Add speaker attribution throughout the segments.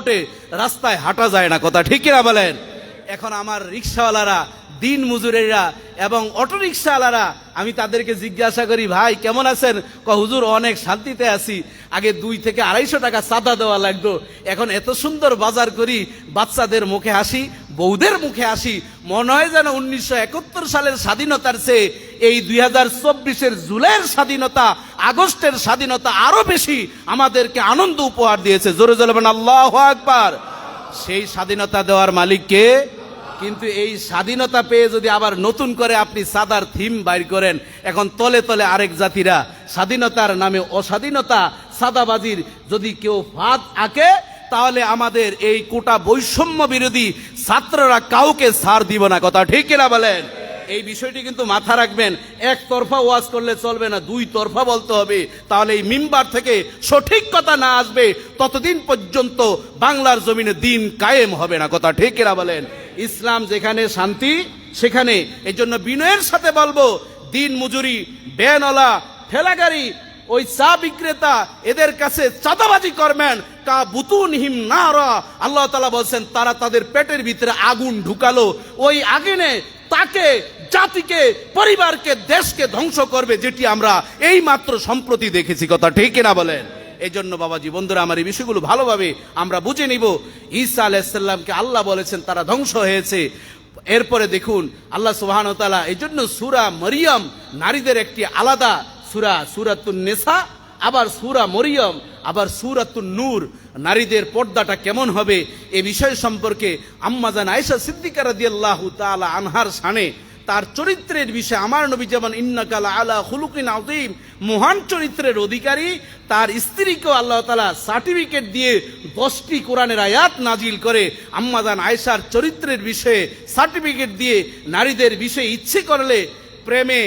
Speaker 1: প্রেক্ষাপটে রাস্তায় হাঁটা যায় না, কথা ঠিক কিনা বলেন? এখন আমার রিক্সাওয়ালারা, দিন মজুরেরা এবং অটো রিক্সাওয়ালারা, আমি তাদেরকে জিজ্ঞাসা করি, ভাই, কেমন আছেন? ক, হুজুর, অনেক শান্তিতে আছি। আগে দুই থেকে আড়াইশো টাকা চাঁদা দেওয়া লাগতো। এখন এত সুন্দর বাজার করি, বাচ্চাদের মুখে হাসি বৌদের মুখে হাসি। মনে হয় যেন উনিশশো একাত্তর সালের স্বাধীনতার চেয়ে এই দুই হাজার চব্বিশের জুলাইয়ের স্বাধীনতা, আগস্টের স্বাধীনতা আরও বেশি আমাদেরকে আনন্দ উপহার দিয়েছে। জোরে বলেন, আল্লাহ আকবার! সেই স্বাধীনতা দেওয়ার মালিককে কিন্তু এই স্বাধীনতা পেয়ে যদি আবার নতুন করে আপনি সাদার থিম বাইর করেন, এখন তলে তলে আরেক জাতিরা স্বাধীনতার নামে অস্বাধীনতা সাদাবাজির যদি কেউ ফাঁদ আঁকে, তাহলে আমাদের এই কোটা বৈষম্য বিরোধী ছাত্ররা কাউকে সার দিব না। কথা ঠিক কিনা বলেন? এই বিষয়টি কিন্তু মাথা রাখবেন। এক তরফা ওয়াজ করলে চলবে না, দুই তরফা বলতে হবে। তাহলে এই মিম্বার থেকে সঠিক কথা না আসবে, ততদিন পর্যন্ত বাংলার জমিনে দিন কায়েম হবে না। কথা ঠিক কিনা বলেন? ইসলাম যেখানে শান্তি, সেখানে। এই জন্য বিনয়ের সাথে বলব, দিন মজুরি, ব্যানওয়ালা, ঠেলাগাড়ি, ওই চা বিক্রেতা, এদের কাছে চাঁদাবাজি করবেন। কা বুতুন হিম না আল্লাহ তালা বলছেন, তারা তাদের পেটের ভিতরে আগুন ঢুকালো। ওই আগুনে তাকে, জাতিকে, পরিবারকে, দেশকে ধ্বংস করবে, যেটি আমরা এই মাত্র সম্প্রতি দেখেছি। কথা ঠিক কিনা বলেন? এই জন্য বাবাজি, বন্ধুরা, আমার এই বিষয়গুলো ভালোভাবে আমরা বুঝে নিব। ঈসা আলাইসাল্লামকে আল্লাহ বলেছেন, তারা ধ্বংস হয়েছে। এরপরে দেখুন, আল্লাহ সুবহান তাআলা এই জন্য সুরা মরিয়ম নারীদের একটি আলাদা সুরা, সুরাতুন নেসা আবার সুরা মরিয়ম, আবার সুরাতুন নূর। নারীদের পর্দাটা কেমন হবে এ বিষয় সম্পর্কে আম্মাজান আয়েশা সিদ্দিকা রাদিয়াল্লাহু তাআলা আনহার সানে তার চরিত্রের বিষয়ে আমার নবী যেমন ইন্নাকাল আলা হুলুকিন আযীম, মহান চরিত্রের অধিকারী, তার স্ত্রীকেও আল্লাহ তালা সার্টিফিকেট দিয়ে দশটি কোরআনের আয়াত নাজিল করে আম্মাজান আয়েশার চরিত্রের বিষয়ে সার্টিফিকেট দিয়ে নারীদের বিষয়ে ইচ্ছে করলে প্রেমে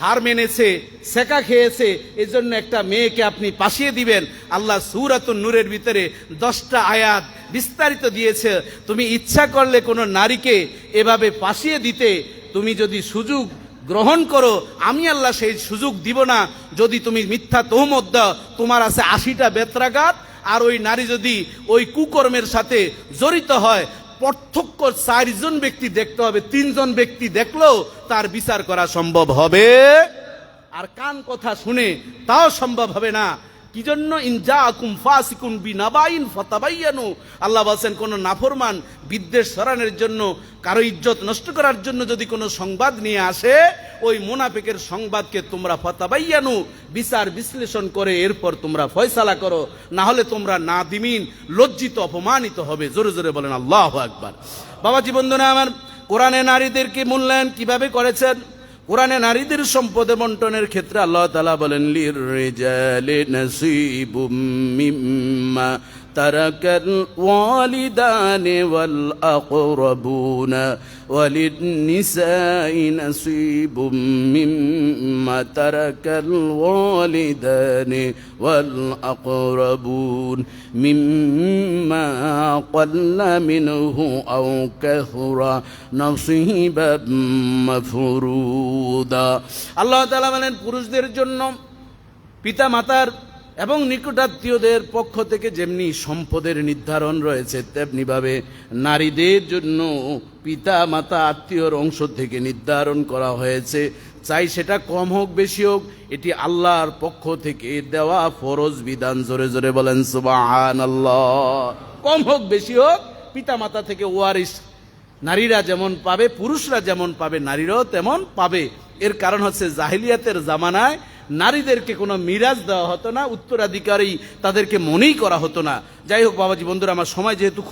Speaker 1: হার মেনেছে, সেকা খেয়েছে এই জন্য একটা মেয়েকে আপনি পাশিয়ে দিবেন। আল্লাহ সুরাতুন নূরের ভিতরে দশটা আয়াত বিস্তারিত দিয়েছে। তুমি ইচ্ছা করলে কোনো নারীকে এভাবে পাশিয়ে দিতে, তুমি যদি সুযোগ গ্রহণ করো, আমি আল্লাহ সেই সুযোগ দিব না। যদি তুমি মিথ্যা তহমত দাও, তোমার আছে আশিটা বেত্রাঘাত, আর ওই নারী যদি ওই কুকর্মের সাথে জড়িত হয় পার্থক্য চারজন ব্যক্তি দেখতে হবে, তিনজন ব্যক্তি দেখলেও তার বিচার করা সম্ভব হবে। আর কান কথা শুনে তাও সম্ভব হবে না। কি জন্য ইনজা আকুম ফাসিকুন বি নাবাইন ফতাবাইয়ানু? আল্লাহ বলছেন, কোন নাফরমান বিদ্বেষ সরানোর জন্য, কারও ইজ্জত নষ্ট করার জন্য যদি কোনো সংবাদ নিয়ে আসে, ওই মুনাফিকের সংবাদকে তোমরা ফতাবাইয়ানু, বিচার বিশ্লেষণ করে এরপর তোমরা ফয়সালা করো। না হলে তোমরা না দিমিন লজ্জিত, অপমানিত হবে। জোরে জোরে বলেন, আল্লাহ আকবার। বাবাজি বন্ধুরা আমার, কোরআনে নারীদেরকে মূল্যায়ন কীভাবে করেছেন? কোরআনে নারীদের সম্পদে বন্টনের ক্ষেত্রে আল্লাহ তালা বলেন লির রিজালি নাসিবুম মিম্মা তারাকাল ওয়ালিদানি ওয়াল আকরাবুনা وللنساء نصيب مما ترك الوالدان والأقربون مما قل منه أو كثر نصيبا مفروضا আল্লাহ তাআলা বলেন পুরুষদের জন্য পিতা মাতার এবং নিকটাত্মীয়দের পক্ষ থেকে যেমনি সম্পদের নির্ধারণ রয়েছে তেমনিভাবে নারীদের জন্য পিতা মাতা আত্মীয়র অংশ থেকে নির্ধারণ করা হয়েছে চাই সেটা কম হোক বেশি হোক এটি আল্লাহর পক্ষ থেকে দেওয়া ফরজ বিধান জোরে জোরে বলেন সুবাহান কম হোক, বেশি হোক পিতা মাতা থেকে ওয়ারিস নারীরা যেমন পাবে, পুরুষরা যেমন পাবে, নারীরাও তেমন পাবে। এর কারণ হচ্ছে জাহিলিয়াতের জামানায় নারীদেরকে কোনো মিরাজ দেওয়া হতো না, উত্তরাধিকারী তাদেরকে মনেই করা হতো না। যাই হোক, বাবাজি, বন্ধুরা, আমার সময় যেহেতু খুব